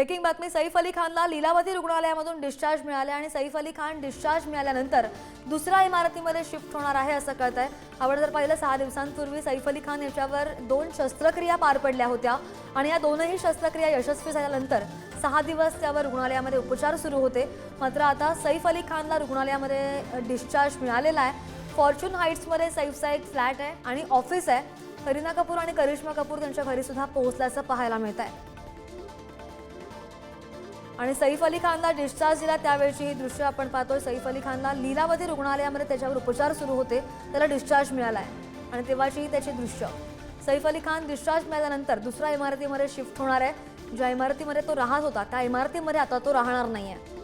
Breaking बातमी सैफ अली खानला Lilavati रुग्णालयामधून discharge मिळाले आणि सैफ अली खान डिस्चार्ज मिळाल्यानंतर दुसऱ्या इमारतीमध्ये शिफ्ट होणार आहे असं कळत आहे आपण जर पाहिलं सहा दिवसांपूर्वी सैफ अली खान याच्यावर दोन शस्त्रक्रिया पार पडल्या होत्या आणि या दोनही शस्त्रक्रिया यशस्वी झाल्यानंतर सहा दिवस त्यावर रुग्णालयामध्ये उपचार सुरू होते. मात्र आता सैफ अली खानला रुग्णालयामध्ये डिस्चार्ज मिळालेला आहे. फॉर्च्युन हाईट्समध्ये सैफचा एक फ्लॅट आहे आणि ऑफिस आहे. करीना कपूर आणि करिश्मा कपूर त्यांच्या घरीसुद्धा पोहोचल्याचं पाहायला मिळत आहे आणि सैफ अली खानला डिस्चार्ज दिला त्यावेळची ही दृश्य आपण पाहतोय. सैफ अली खानला लीलावती रुग्णालयामध्ये त्याच्यावर उपचार सुरू होते. त्याला डिस्चार्ज मिळाला आहे आणि तेव्हाची त्याची दृश्य. सैफ अली खान डिस्चार्ज मिळाल्यानंतर दुसऱ्या इमारतीमध्ये शिफ्ट होणार आहे. ज्या इमारतीमध्ये तो राहत होता त्या इमारतीमध्ये आता तो राहणार नाही आहे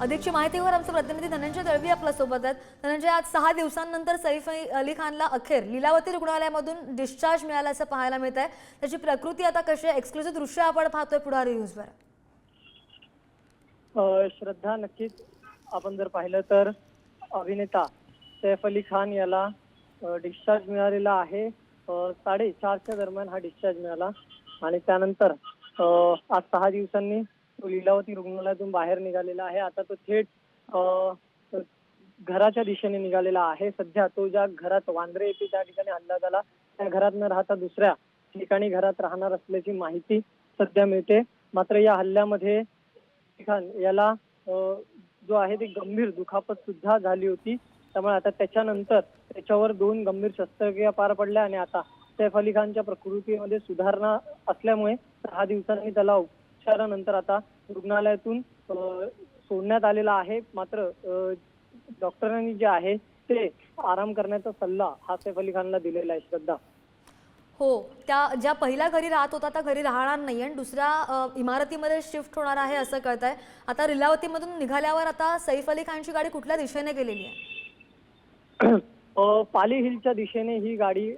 अधिकची माहितीवर आमचे प्रतिनिधी धनंजय दळवी आपल्यासोबत आहेत. धनंजय आज सहा दिवसांनंतर सैफ अली खानला अखेर लीलावती रुग्णालयामधून डिस्चार्ज मिळाल्याचं पाहायला मिळत आहे त्याची प्रकृती आता कशी आहे? एक्सक्लुझिव्ह दृश्य आपण पाहतोय पुढारी न्यूजवर श्रद्धा नक्कीच. आपण जर पाहिलं तर अभिनेता सैफ अली खान याला डिस्चार्ज मिळालेला आहे. साडेचारच्या दरम्यान हा डिस्चार्ज मिळाला. आणि त्यानंतर आज सहा दिवसांनी तो लीलावती रुग्णालयातून बाहेर निघालेला आहे. आता तो थेट घराच्या दिशेने निघालेला आहे. सध्या तो ज्या घरात वांद्रे येथे त्या ठिकाणी हल्ला झाला त्या घरात न राहता दुसऱ्या ठिकाणी घरात राहणार असल्याची माहिती सध्या मिळते. मात्र या हल्ल्यामध्ये खान याला जो आहे ती गंभीर दुखापत सुद्धा झाली होती. त्यामुळे आता त्याच्यानंतर त्याच्यावर दोन गंभीर शस्त्रक्रिया पार पडल्या आणि आता सैफ अली खानच्या प्रकृतीमध्ये सुधारणा असल्यामुळे सहा दिवसांनी त्याला उपचारानंतर आता रुग्णालयातून सोडण्यात आलेला आहे. मात्र डॉक्टरांनी जे आहे ते आराम करण्याचा सल्ला हा सैफ अली खानला दिलेला आहे श्रद्धा. हो त्या ज्या पहिल्या घरी राहत होता त्या घरी राहणार नाही आणि दुसऱ्या इमारतीमध्ये शिफ्ट होणार आहे असं कळत आहे आता लीलावतीमधून निघाल्यावर आता सैफ अली खानची गाडी कुठल्या दिशेने गेलेली आहे? पाली हिलच्या दिशेने ही गाडी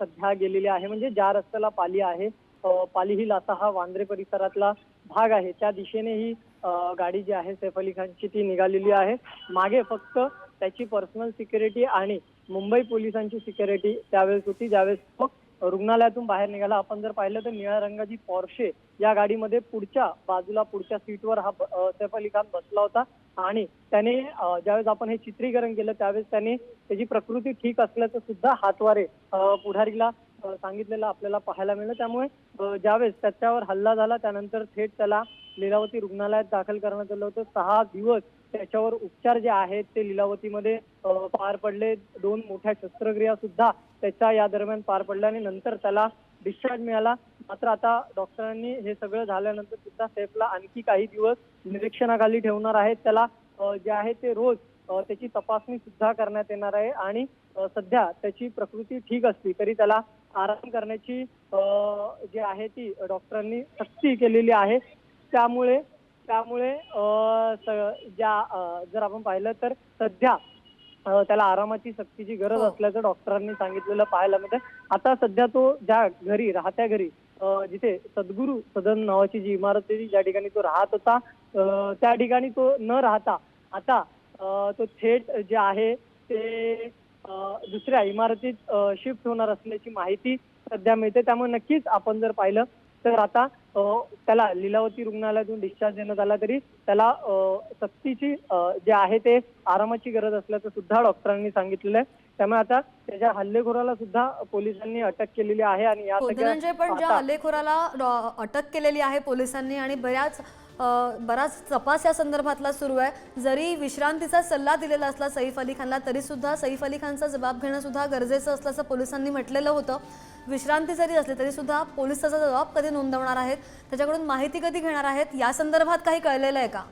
सध्या गेलेली आहे. म्हणजे ज्या रस्त्याला पाली आहे पाली हिल असा हा वांद्रे परिसरातला भाग आहे. त्या दिशेने ही गाडी जी आहे सैफ अली खानची ती निघालेली आहे. मागे फक्त त्याची पर्सनल सिक्युरिटी आणि मुंबई पोलिसांची सिक्युरिटी त्यावेळेस होती. ज्यावेळेस तो रुग्णालयातून बाहेर निघाला. आपण जर पाहिलं तर निळ्या रंगाची पॉर्शे या गाडीमध्ये पुढच्या बाजूला पुढच्या सीटवर हा सैफ अली खान बसला होता. आणि त्याने ज्यावेळेस आपण हे चित्रीकरण केलं त्यावेळेस त्याने त्याची प्रकृती ठीक असल्याचं सुद्धा हातवारे पुढारीला सांगितलेलं आपल्याला पाहायला मिळलं. त्यामुळे ज्यावेळेस त्याच्यावर हल्ला झाला त्यानंतर थेट त्याला लीलावती रुग्णालयात दाखल करण्यात आलं होतं. सहा दिवस त्याच्यावर उपचार जे आहेत ते लीलावतीमध्ये पार पडले. दोन मोठ्या शस्त्रक्रिया सुद्धा त्याच्या या दरम्यान पार पडल्या आणि नंतर त्याला डिस्चार्ज मिळाला. मात्र आता डॉक्टरांनी हे सगळं झाल्यानंतर सुद्धा सेफला आणखी काही दिवस निरीक्षणाखाली ठेवणार आहेत. त्याला जे आहे ते रोज त्याची तपासणी सुद्धा करण्यात येणार आहे. आणि सध्या त्याची प्रकृती ठीक असली तरी त्याला आराम करण्याची जी आहे ती डॉक्टरांनी सक्ती केलेली आहे त्यामुळे त्यामुळे ज्या जर आपण पाहिलं तर सध्या त्याला आरामाची सक्तीची गरज हो. असल्याचं डॉक्टरांनी सांगितलेलं पाहायला मिळतं आता सध्या तो ज्या घरी राहत्या घरी जिथे सद्गुरू सदन नावाची जी इमारत होती ज्या ठिकाणी तो राहत होता त्या ठिकाणी तो न राहता आता तो थेट जे आहे ते दुसऱ्या इमारतीत शिफ्ट होणार असल्याची माहिती सध्या मिळते. त्यामुळे नक्कीच आपण जर पाहिलं तर आता त्याला लीलावती रुग्णालयातून डिस्चार्ज देण्यात आला तरी त्याला सक्तीची जे आहे ते आरामाची गरज असल्याचं सुद्धा डॉक्टरांनी सांगितलेलं आहे. त्यामुळे आता त्याच्या हल्लेखोराला सुद्धा पोलिसांनी अटक केलेली आहे आणि या धनंजय पण ज्या हल्लेखोराला अटक केलेली आहे पोलिसांनी आणि बऱ्याच बराच तपास या संदर्भातला सुरू आहे. जरी विश्रांतीचा सल्ला दिलेला असला सैफ अली खानला तरी सुद्धा सैफ अली खानचा जबाब घेणं सुद्धा गरजेचं असल्याचं पोलिसांनी म्हटलेलं होतं. विश्रांती जरी असली तरी सुद्धा पोलीस त्याचा जबाब कधी नोंदवणार आहेत? त्याच्याकडून माहिती कधी घेणार आहेत? या संदर्भात काही कळलेलं आहे का?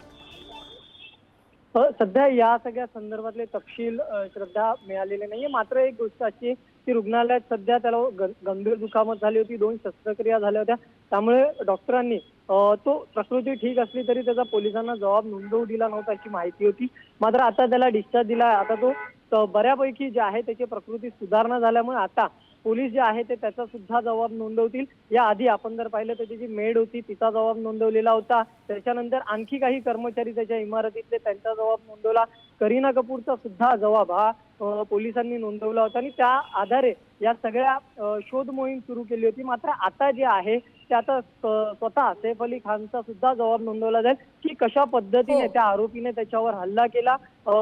सध्या या सगळ्या संदर्भातले तपशील श्रद्धा मिळालेले नाहीये. मात्र एक गोष्ट अशी की रुग्णालयात सध्या त्याला ग- गंभीर दुखापत झाली होती. दोन शस्त्रक्रिया झाल्या होत्या. त्यामुळे डॉक्टरांनी तो प्रकृती ठीक असली तरी त्याचा पोलिसांना जबाब नोंदवू दिला नव्हता अशी माहिती होती. मात्र आता त्याला डिस्चार्ज दिला आता तो बऱ्यापैकी जे आहे त्याची प्रकृती सुधारणा झाल्यामुळे आता पोलीस जे आहे ते त्याचा सुद्धा जबाब नोंदवतील. या आधी आपण जर पाहिलं तर त्याची मेड होती तिचा जबाब नोंदवलेला होता. त्याच्यानंतर आणखी काही कर्मचारी त्याच्या इमारतीतले त्यांचा जबाब नोंदवला. करीना कपूरचा सुद्धा जबाब हा पोलिसांनी नोंदवला होता. आणि त्या आधारे या सगळ्या शोध मोहीम सुरू केली होती. मात्र आता जे आहे ते आता स्वतः सैफ अली खानचा सुद्धा जबाब नोंदवला जाईल. की कशा पद्धतीने हो. त्या आरोपीने त्याच्यावर हल्ला केला?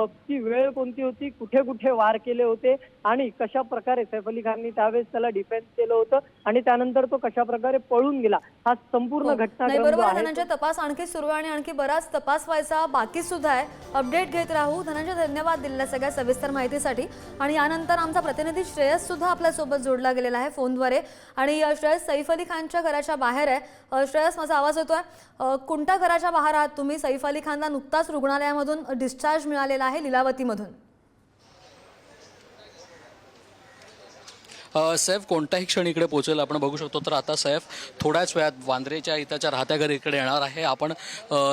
ती वेळ कोणती होती? कुठे कुठे वार केले होते? आणि कशा प्रकारे सैफ अली खाननी त्यावेळेस त्याला डिफेन्स केलं होतं? आणि त्यानंतर तो कशा प्रकारे पळून गेला? हा संपूर्ण हो. नाही घटनाक्रम बरोबर. धनंजय तपास आणखी सुरू आहे आणि आणखी बराच तपास व्हायचा बाकी सुद्धा आहे. अपडेट घेत राहू. धनंजय धन्यवाद दिलेल्या सगळ्या सविस्तर माहितीसाठी. आणि यानंतर आमचा प्रतिनिधी श्रेयस सुद्धा आपल्यासोबत जोडला गेलेला आहे फोनद्वारे. आणि श्रेयस सैफ अली खानच्या घराच्या बाहेर आहे. श्रेयस माझा आवाज येतोय? अ, कोणत्या घराच्या बाहेर आहात? तुम्ही सैफ अली खानला नुकताच रुग्णालयामधून डिस्चार्ज मिळालेला आहे लिलावतीमधून. सैफ कोणत्याही क्षणी इकडे पोहोचेल आपण बघू शकतो. तर आता सैफ थोड्याच वेळात वांद्रेच्या इथच्या राहत्या घरी इकडे येणार आहे. आपण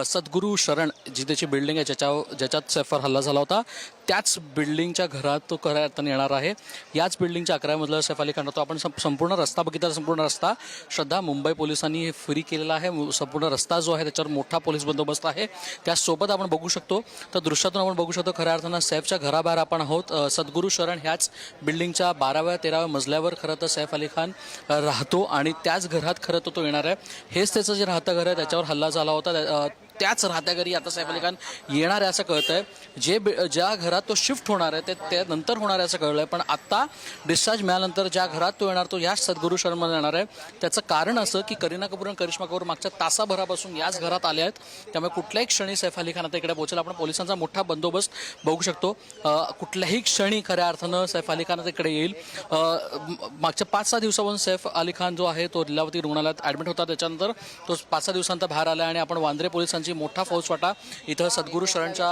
सद्गुरू शरण जी त्याची बिल्डिंग आहे ज्याच्या ज्याच्यात सैफवर हल्ला झाला होता त्याच बिल्डिंगच्या घरात तो खऱ्या अर्थाने येणार आहे. याच बिल्डिंगच्या अकरामधला सैफ अली खान होतो. आपण संपूर्ण रस्ता बघितला संपूर्ण रस्ता. श्रद्धा मुंबई पोलिसांनी हे फ्री केलेला आहे. संपूर्ण रस्ता जो आहे त्याच्यावर मोठा पोलीस बंदोबस्त आहे. त्यासोबत आपण बघू शकतो तर दृश्यातून आपण बघू शकतो खऱ्या अर्थानं सैफच्या घराबाहेर आपण आहोत. सद्गुरू शरण ह्याच बिल्डिंगच्या बाराव्या तेराव्या मजल्यावर खरं तर सैफ अली खान राहतो आणि त्याच घरात खरं तर तो येणार आहे. हेच त्याचं जे राहतं घर आहे त्याच्यावर हल्ला झाला होता. त्याच राहत्या घरी आता सैफ अली खान. येणार आहे असं कळतं आहे जे ज्या घरात तो शिफ्ट होणार आहे ते त्यानंतर होणार आहे असं कळलं आहे पण आत्ता डिस्चार्ज मिळाल्यानंतर ज्या घरात तो येणार तो याच सद्गुरू शर्माला येणार आहे. त्याचं कारण असं की करीना कपूर आणि करिश्मा कपूर मागच्या तासाभरापासून याच घरात आले आहेत. त्यामुळे कुठल्याही क्षणी सैफ अली खान आता इकडे पोहोचेल. आपण पोलिसांचा मोठा बंदोबस्त बघू शकतो. कुठल्याही क्षणी खऱ्या अर्थानं सैफ अली खान आता इकडे येईल. मागच्या पाच सहा दिवसापासून सैफ अली खान जो आहे तो लिलावती रुग्णालयात ॲडमिट होता. त्याच्यानंतर तो पाच सहा दिवसांचा बाहेर आला आणि आपण वांद्रे पोलिसांची मोठा फौजफाटा इथं सद्गुरू शरणच्या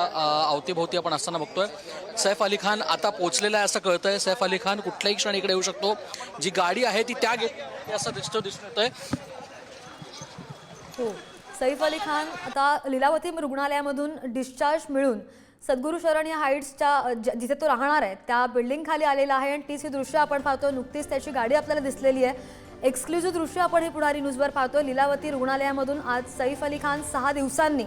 अवतीभोवती आपण असताना बघतोय. सैफ अली खान आता पोहोचलेला आहे असं कळतंय. सैफ अली खान कुठल्याही क्षणी इकडे येऊ शकतो. जी गाडी आहे ती त्या गेट असं दिसतो दिसून हो. सैफ अली खान आता लिलावती रुग्णालयामधून डिस्चार्ज मिळून सद्गुरू शरण या हाईट्सच्या जिथे तो राहणार आहे त्या बिल्डिंग खाली आलेला आहे. आणि तीच ही दृश्य आपण पाहतोय. नुकतीच त्याची गाडी आपल्याला दिसलेली आहे. एक्सक्लुझिव्ह दृश्य आपण हे पुढारी न्यूजवर पाहतोय. लिलावती रुग्णालयामधून आज सैफ अली खान सहा दिवसांनी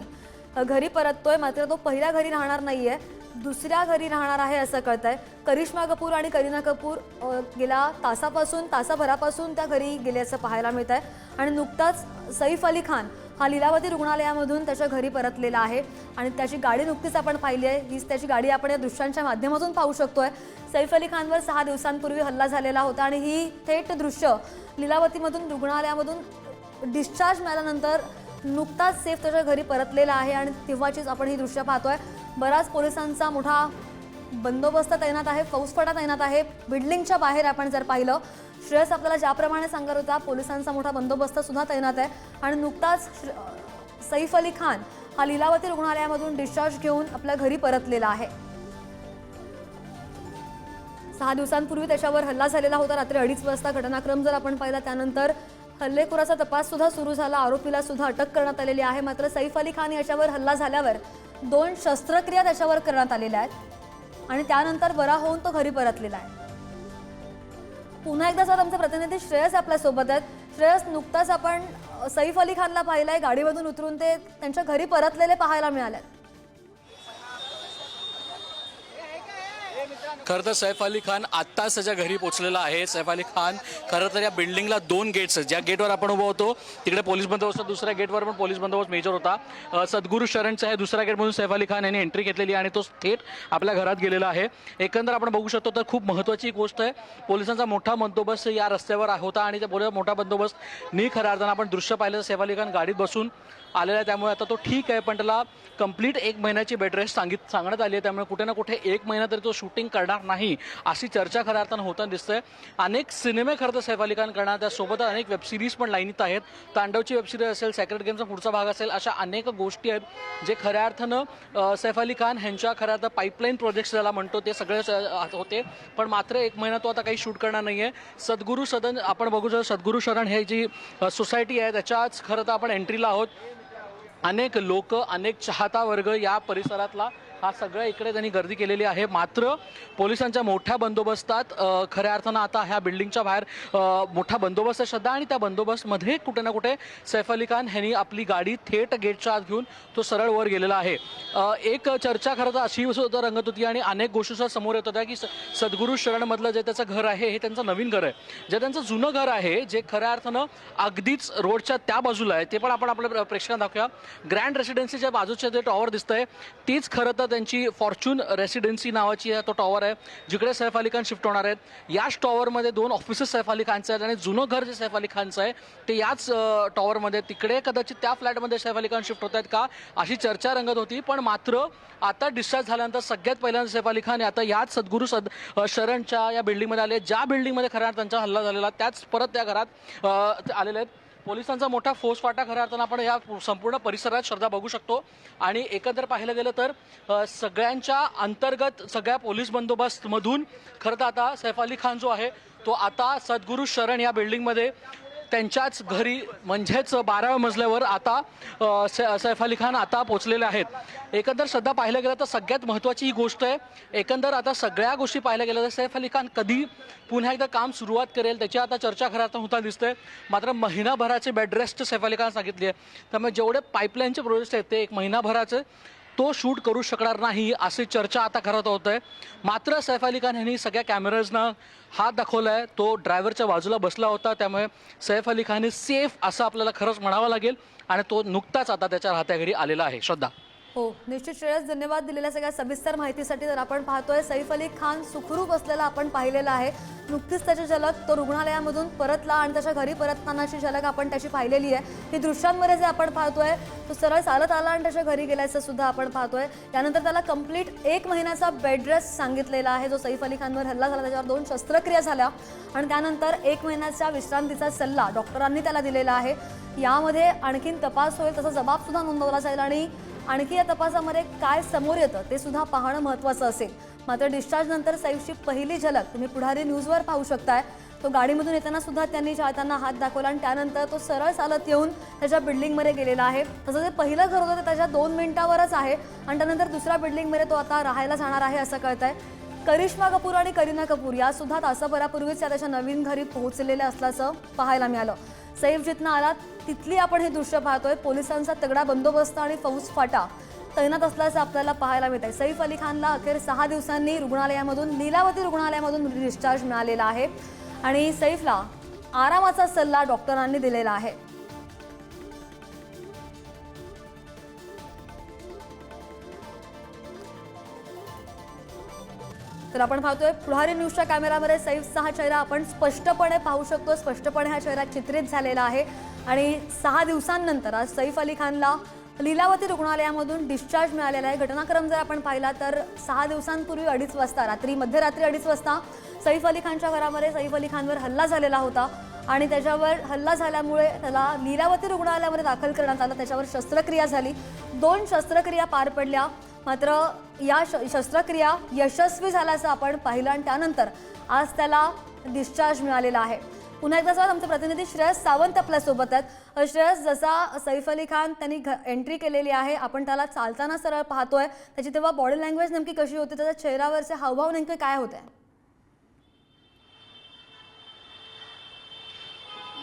घरी परततोय. मात्र तो पहिल्या घरी राहणार नाहीये. दुसऱ्या घरी राहणार आहे असं कळत आहे करिश्मा कपूर आणि करीना कपूर गेल्या तासापासून तासाभरापासून त्या घरी गेल्याचं पाहायला मिळत आहे आणि नुकताच सैफ अली खान हा लिलावती रुग्णालयामधून त्याच्या घरी परतलेला आहे. आणि त्याची गाडी नुकतीच आपण पाहिली आहे. हीच त्याची गाडी आपण या दृश्यांच्या माध्यमातून पाहू शकतोय. सैफ अली खानवर सहा दिवसांपूर्वी हल्ला झालेला होता आणि ही थेट दृश्य लिलावतीमधून रुग्णालयामधून डिस्चार्ज मिळाल्यानंतर नुकताच सेफ त्याच्या घरी परतलेला आहे आणि तेव्हाचीच आपण ही दृश्य पाहतोय. बराच पोलिसांचा मोठा बंदोबस्त तैनात आहे फौजफटा तैनात आहे. बिल्डिंगच्या बाहेर आपण जर पाहिलं श्रेयस आपल्याला ज्याप्रमाणे सांगत होता पोलिसांचा मोठा बंदोबस्त सुद्धा तैनात आहे. आणि नुकताच सैफ अली खान हा लिलावती रुग्णालयामधून डिस्चार्ज घेऊन आपल्या घरी परतलेला आहे. सहा दिवसांपूर्वी त्याच्यावर हल्ला झालेला होता. रात्री अडीच वाजता घटनाक्रम जर आपण पाहिला त्यानंतर हल्लेखोराचा तपास सुद्धा सुरू झाला. आरोपीला सुद्धा अटक करण्यात आलेली आहे. मात्र सैफ अली खान याच्यावर हल्ला झाल्यावर दोन शस्त्रक्रिया त्याच्यावर करण्यात आलेल्या आहेत. आणि त्यानंतर बरा होऊन तो घरी परतलेला आहे. पुन्हा एकदा सर आमचे प्रतिनिधी श्रेयस आपल्यासोबत आहेत श्रेयस नुकताच आपण सैफ अली खानला पाहिलंय गाडीमधून उतरून ते त्यांच्या घरी परतलेले पाहायला मिळाले खरं तर सैफ अली खान आत्ताच त्याच्या घरी पोहोचलेला आहे. सैफ अली खान खरं तर या बिल्डिंगला दोन गेट्स आहेत. ज्या गेटवर आपण उभं होतो तिकडे पोलीस बंदोबस्त दुसऱ्या गेटवर पण पोलीस बंदोबस्त मेजर होता. सद्गुरु सद्गुरू आहे दुसऱ्या गेटमधून सैफ अली खान यांनी एंट्री घेतलेली आणि तो थेट आपल्या घरात गेलेला आहे. एकंदर आपण बघू शकतो तर खूप महत्त्वाची गोष्ट आहे. पोलिसांचा मोठा बंदोबस्त या रस्त्यावर होता आणि त्या पोलीस मोठा बंदोबस्त नी खऱ्या अर्थानं आपण दृश्य पाहिलं तर सैफ अली खान गाडीत बसून आलेला आहे. त्यामुळे आता तो ठीक आहे पण त्याला कंप्लीट एक महिन्याची बेड रेस्ट सांगित सांगण्यात आली आहे. त्यामुळे कुठे ना कुठे एक महिना तरी तो शूटिंग करणार नाही अशी चर्चा खऱ्या अर्थानं होताना दिसतंय. अनेक सिनेमे खरं तर सैफ अली खान करणार त्यासोबत अनेक वेबसिरीज पण लाईनीत आहेत. तांडवची वेबसिरीज असेल सेक्रेट गेमचा पुढचा भाग असेल अशा अनेक गोष्टी आहेत जे खऱ्या अर्थानं सैफ अली खान ह्यांच्या खऱ्या अर्थ पाईपलाईन प्रोजेक्ट्स ज्याला म्हणतो ते सगळे होते. पण मात्र एक महिना तो आता काही शूट करणार नाही आहे सद्गुरू सदन आपण बघू शकतो सद्गुरू शरण हे जी सोसायटी आहे त्याच्याच खरं तर आपण एंट्रीला आहोत. अनेक लोक अनेक चाहता वर्ग या परिसरातला हा सगळं इकडे त्यांनी गर्दी केलेली आहे. मात्र पोलिसांच्या मोठ्या बंदोबस्तात खऱ्या अर्थानं आता ह्या बिल्डिंगच्या बाहेर मोठा बंदोबस्त आहे श्रद्धा आणि त्या बंदोबस्तमध्ये कुठे ना कुठे सैफ अली खान ह्यांनी आपली गाडी थेट गेटच्या आत घेऊन तो सरळ वर गेलेला आहे. एक चर्चा खरं तर अशी सुद्धा रंगत होती आणि अनेक गोष्टी सुद्धा समोर येत होत्या की स- सद्गुरू शरणमधलं जे त्याचं घर आहे हे त्यांचं नवीन घर आहे. जे त्यांचं जुनं घर आहे जे खऱ्या अर्थानं अगदीच रोडच्या त्या बाजूला आहे ते पण आपण आपल्या प्र- प्रेक्षकांना दाखवूया. ग्रँड रेसिडेन्सीच्या बाजूचे जे टॉवर दिसतंय तीच खरं तर त्यांची फॉर्च्यून रेसिडेन्सी नावाची आहे तो टॉवर आहे जिकडे सैफ अली खान शिफ्ट होणार आहेत. याच टॉवरमध्ये दोन ऑफिसेस सैफ अली खानचे आहेत आणि जुनं घर जे सैफ अली खानचं आहे ते याच टॉवरमध्ये तिकडे कदाचित त्या फ्लॅटमध्ये सैफ अली खान शिफ्ट होत आहेत का अशी चर्चा रंगत होती. पण मात्र आता डिस्चार्ज झाल्यानंतर सगळ्यात पहिल्यांदा सैफ अली खान आता याच सद्गुरू सद शरणच्या या बिल्डिंगमध्ये आले ज्या बिल्डिंगमध्ये खऱ्या त्यांचा हल्ला झालेला त्याच परत त्या घरात ते आलेले आहेत. पोलिसांचा मोठा फोर्स फाटा खऱ्या अर्थानं आपण या संपूर्ण परिसरात श्रद्धा बघू शकतो. आणि एकंदर पाहिलं गेलं तर सगळ्यांच्या अंतर्गत सगळ्या पोलीस बंदोबस्तमधून खरं तर आता सैफ अली खान जो आहे तो आता सद्गुरू शरण या बिल्डिंगमध्ये त्यांच्याच घरी म्हणजेच बाराव्या मजल्यावर आता सै- सैफ अली खान आता पोचलेले आहेत. एकंदर सध्या पाहिलं गेलं तर सगळ्यात महत्त्वाची ही गोष्ट आहे. एकंदर आता सगळ्या गोष्टी पाहिल्या गेल्या तर सैफ अली खान कधी पुन्हा एकदा काम सुरुवात करेल त्याची आता चर्चा खरं होता दिसते मात्र महिनाभराचे बेडरेस्ट सैफ अली खान सांगितली आहे. त्यामुळे जेवढे पाईपलाईनचे प्रोजेक्ट आहेत ते एक महिनाभराचे तो शूट करू शकणार नाही अशी चर्चा आता करत होत आहे. मात्र सैफ अली खान यांनी सगळ्या कॅमेराजना हात दाखवला आहे तो ड्रायव्हरच्या बाजूला बसला होता. त्यामुळे सैफ अली खान हे सेफ असं आपल्याला खरंच म्हणावं लागेल. आणि तो नुकताच आता त्याच्या राहत्या घरी आलेला आहे. श्रद्धा. हो निश्चित श्रेयस धन्यवाद दिलेल्या सगळ्या सविस्तर माहितीसाठी. तर आपण पाहतोय सैफ अली खान सुखरूप असलेला आपण पाहिलेला आहे. नुकतीच त्याची झलक तो रुग्णालयामधून परतला आणि त्याच्या घरी परततानाची झलक आपण त्याची पाहिलेली आहे. ही दृश्यांमध्ये जे आपण पाहतोय तो सरळ चालत आला आणि त्याच्या घरी गेल्याचं सुद्धा आपण पाहतोय. त्यानंतर त्याला कंप्लीट एक महिन्याचा बेड रेस्ट सांगितलेला आहे. जो सैफ अली खानवर हल्ला झाला त्याच्यावर दोन शस्त्रक्रिया झाल्या. आणि त्यानंतर एक महिन्याच्या विश्रांतीचा सल्ला डॉक्टरांनी त्याला दिलेला आहे. यामध्ये आणखीन तपास होईल तसा जबाबसुद्धा नोंदवला जाईल. आणि आणखी या तपासामध्ये काय समोर येतं ते सुद्धा पाहणं महत्त्वाचं असेल. मात्र डिस्चार्ज नंतर सैफची पहिली झलक तुम्ही पुढारी न्यूजवर पाहू शकताय. तो गाडीमधून येताना सुद्धा त्यांनी चाहत्यांना हात दाखवला आणि त्यानंतर तो सरळ चालत येऊन त्याच्या बिल्डिंगमध्ये गेलेला आहे. तसं जे पहिलं घर होतं ते त्याच्या दोन मिनिटावरच आहे आणि त्यानंतर दुसऱ्या बिल्डिंगमध्ये तो आता राहायला जाणार आहे असं कळत आहे करिश्मा कपूर आणि करीना कपूर या सुद्धा तासाभरापूर्वीच त्या त्याच्या नवीन घरी पोहोचलेल्या असल्याचं पाहायला मिळालं. सैफ जिथनं आला तिथली आपण हे दृश्य पाहतोय. पोलिसांचा तगडा बंदोबस्त आणि फौज फाटा तैनात असल्याचं आपल्याला पाहायला मिळत आहे सैफ अली खानला अखेर सहा दिवसांनी रुग्णालयामधून लीलावती रुग्णालयामधून डिस्चार्ज मिळालेला आहे आणि सैफला आरामाचा सल्ला डॉक्टरांनी दिलेला आहे. तर आपण पाहतोय पुढारी न्यूजच्या कॅमेरामध्ये सैफचा हा चेहरा आपण स्पष्टपणे पाहू शकतो. स्पष्टपणे हा चेहरा चित्रित झालेला आहे. आणि सहा दिवसांनंतर आज सैफ अली खानला लीलावती रुग्णालयामधून डिस्चार्ज मिळालेला आहे. घटनाक्रम जर आपण पाहिला तर सहा दिवसांपूर्वी अडीच वाजता रात्री मध्यरात्री अडीच वाजता सैफ अली खानच्या घरामध्ये सैफ अली खानवर हल्ला झालेला होता आणि त्याच्यावर हल्ला झाल्यामुळे त्याला लीलावती रुग्णालयामध्ये दाखल करण्यात आलं. त्याच्यावर शस्त्रक्रिया झाली. दोन शस्त्रक्रिया पार पडल्या. मात्र या श शस्त्रक्रिया यशस्वी झाल्याचं आपण पाहिलं आणि त्यानंतर आज त्याला डिस्चार्ज मिळालेला आहे. पुन्हा एकदा सर आमचे प्रतिनिधी श्रेयस सावंत आपल्यासोबत आहेत. श्रेयस जसा सैफ अली खान त्यांनी घ एंट्री केलेली आहे आपण त्याला चालताना सरळ पाहतोय. त्याची तेव्हा बॉडी लँग्वेज नेमकी कशी होती त्याच्या चेहऱ्यावरचे हावभाव नेमके काय होते?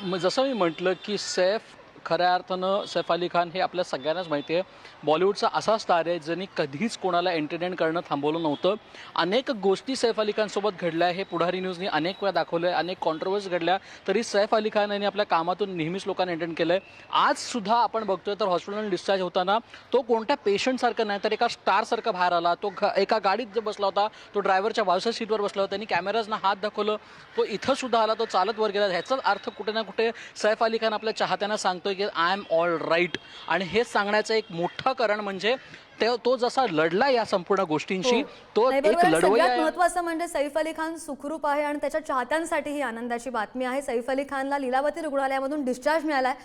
मग जसं मी म्हटलं की सैफ खऱ्या अर्थानं सैफ अली खान हे आपल्या सगळ्यांनाच माहिती आहे. बॉलिवूडचा असा स्टार आहे ज्यांनी कधीच कोणाला एंटरटेन करणं थांबवलं नव्हतं. अनेक गोष्टी सैफ अली खानसोबत घडल्या. हे पुढारी न्यूजनी अनेक वेळा दाखवलं आहे अनेक कॉन्ट्रोवर्सी घडल्या. तरी सैफ अली खान यांनी आपल्या कामातून नेहमीच लोकांना एंटरटेन केलं आहे आज सुद्धा आपण बघतोय तर हॉस्पिटलमध्ये डिस्चार्ज होताना तो कोणत्या पेशंटसारखं नाही तर एका स्टारसारखं बाहेर आला. तो घ एका गाडीत जो बसला होता तो ड्रायव्हरच्या बाजूच्या सीटवर बसला होता. त्यांनी कॅमेराजना हात दाखवलं. तो इथं सुद्धा आला तो चालत वर गेला. ह्याचाच अर्थ कुठे ना कुठे सैफ अली खान आपल्या चाहत्यांना सांगतोय की आय एम ऑल राईट आणि हेच सांगण्याचं एक मोठं कारण म्हणजे ते तो जसा लढला या संपूर्ण गोष्टींशी तो हो. नाही, एक सगळ्यात महत्वाचं म्हणजे सैफ अली खान सुखरूप आहे आणि त्याच्या चाहत्यांसाठी ही आनंदाची बातमी आहे. सैफ अली खानला लीलावती रुग्णालयामधून डिस्चार्ज मिळाला आहे